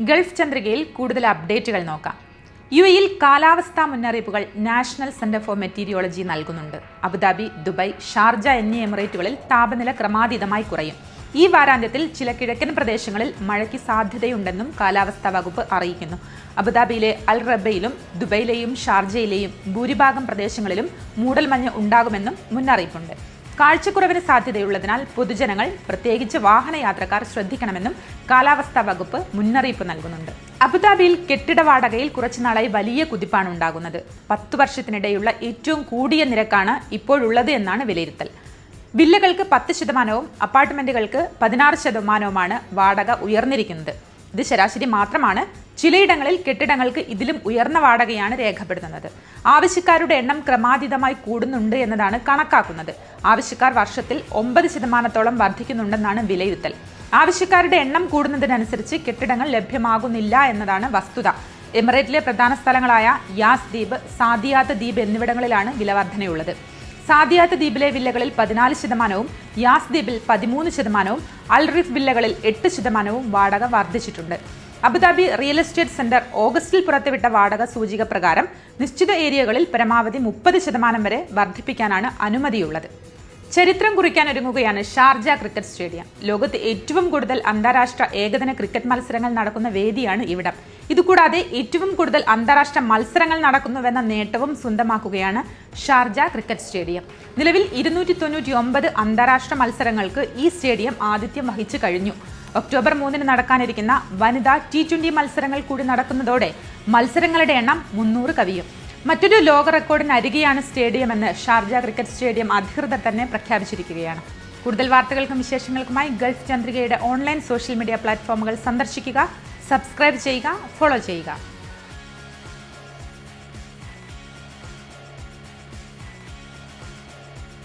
Gulf ചന്ദ്രികയിൽ കൂടുതൽ അപ്ഡേറ്റുകൾ നോക്കാം. യു എയിൽ കാലാവസ്ഥാ മുന്നറിയിപ്പുകൾ നാഷണൽ സെന്റർ ഫോർ മെറ്റീരിയോളജി നൽകുന്നുണ്ട്. അബുദാബി ദുബായ് ഷാർജ എന്നീ എമിറേറ്റുകളിൽ താപനില ക്രമാതീതമായി കുറയും. ഈ വാരാന്ത്യത്തിൽ ചില കിഴക്കൻ പ്രദേശങ്ങളിൽ മഴയ്ക്ക് സാധ്യതയുണ്ടെന്നും കാലാവസ്ഥാ വകുപ്പ് അറിയിക്കുന്നു. അബുദാബിയിലെ അൽ റബയിലും ദുബൈയിലെയും ഷാർജയിലെയും ഭൂരിഭാഗം പ്രദേശങ്ങളിലും മൂടൽമഞ്ഞ് ഉണ്ടാകുമെന്നും മുന്നറിയിപ്പുണ്ട്. കാഴ്ചക്കുറവിന് സാധ്യതയുള്ളതിനാൽ പൊതുജനങ്ങൾ പ്രത്യേകിച്ച് വാഹനയാത്രക്കാർ ശ്രദ്ധിക്കണമെന്നും കാലാവസ്ഥാ വകുപ്പ് മുന്നറിയിപ്പ് നൽകുന്നുണ്ട്. അബുദാബിയിൽ കെട്ടിട വാടകയിൽ കുറച്ചുനാളായി വലിയ കുതിപ്പാണ് ഉണ്ടാകുന്നത്. പത്തു വർഷത്തിനിടെയുള്ള ഏറ്റവും കൂടിയ നിരക്കാണ് ഇപ്പോഴുള്ളത് എന്നാണ് വിലയിരുത്തൽ. വില്ലകൾക്ക് പത്ത് ശതമാനവും അപ്പാർട്ട്മെന്റുകൾക്ക് പതിനാറ് ശതമാനവുമാണ് വാടക ഉയർന്നിരിക്കുന്നത്. ഇത് ശരാശരി മാത്രമാണ് ചിലയിടങ്ങളിൽ കെട്ടിടങ്ങൾക്ക് ഇതിലും ഉയർന്ന വാടകയാണ് രേഖപ്പെടുത്തുന്നത്. ആവശ്യക്കാരുടെ എണ്ണം ക്രമാതീതമായി കൂടുന്നുണ്ട് എന്നതാണ് കണക്കാക്കുന്നത്. ആവശ്യക്കാർ വർഷത്തിൽ ഒമ്പത് ശതമാനത്തോളം വർദ്ധിക്കുന്നുണ്ടെന്നാണ് വിലയിരുത്തൽ. ആവശ്യക്കാരുടെ എണ്ണം കൂടുന്നതിനനുസരിച്ച് കെട്ടിടങ്ങൾ ലഭ്യമാകുന്നില്ല എന്നതാണ് വസ്തുത. എമിറേറ്റിലെ പ്രധാന സ്ഥലങ്ങളായ യാസ് ദ്വീപ് സാദിയാത്ത് ദ്വീപ് എന്നിവിടങ്ങളിലാണ് വില വർധനയുള്ളത് സാദിയാത്ത് ദ്വീപിലെ വില്ലകളിൽ പതിനാല് ശതമാനവും യാസ് ദ്വീപിൽ പതിമൂന്ന് ശതമാനവും അൽറിഫ് വില്ലകളിൽ എട്ട് ശതമാനവും വാടക വർദ്ധിച്ചിട്ടുണ്ട്. അബുദാബി റിയൽ എസ്റ്റേറ്റ് സെന്റർ ഓഗസ്റ്റിൽ പുറത്തുവിട്ട വാടക സൂചിക പ്രകാരം നിശ്ചിത ഏരിയകളിൽ പരമാവധി മുപ്പത് ശതമാനം വരെ വർദ്ധിപ്പിക്കാനാണ് അനുമതിയുള്ളത്. ചരിത്രം കുറിക്കാൻ ഒരുങ്ങുകയാണ് ഷാർജ ക്രിക്കറ്റ് സ്റ്റേഡിയം. ലോകത്ത് ഏറ്റവും കൂടുതൽ അന്താരാഷ്ട്ര ഏകദിന ക്രിക്കറ്റ് മത്സരങ്ങൾ നടക്കുന്ന വേദിയാണ് ഇവിടം. ഇതുകൂടാതെ ഏറ്റവും കൂടുതൽ അന്താരാഷ്ട്ര മത്സരങ്ങൾ നടക്കുന്നുവെന്ന നേട്ടവും സ്വന്തമാക്കുകയാണ് ഷാർജ ക്രിക്കറ്റ് സ്റ്റേഡിയം. നിലവിൽ ഇരുന്നൂറ്റി അന്താരാഷ്ട്ര മത്സരങ്ങൾക്ക് ഈ സ്റ്റേഡിയം ആതിഥ്യം വഹിച്ചു കഴിഞ്ഞു. ഒക്ടോബർ മൂന്നിന് നടക്കാനിരിക്കുന്ന വനിതാ ടി ട്വന്റി മത്സരങ്ങൾ കൂടി നടക്കുന്നതോടെ മത്സരങ്ങളുടെ എണ്ണം മുന്നൂറ് കവിയും. മറ്റൊരു ലോക റെക്കോർഡിന് അരികെയാണ് സ്റ്റേഡിയം എന്ന് ഷാർജ ക്രിക്കറ്റ് സ്റ്റേഡിയം അധികൃതർ തന്നെ പ്രഖ്യാപിച്ചിരിക്കുകയാണ്. കൂടുതൽ വാർത്തകൾക്കും വിശേഷങ്ങൾക്കുമായി ഗൾഫ് ചന്ദ്രികയുടെ ഓൺലൈൻ സോഷ്യൽ മീഡിയ പ്ലാറ്റ്ഫോമുകൾ സന്ദർശിക്കുക സബ്സ്ക്രൈബ് ചെയ്യുക ഫോളോ ചെയ്യുക.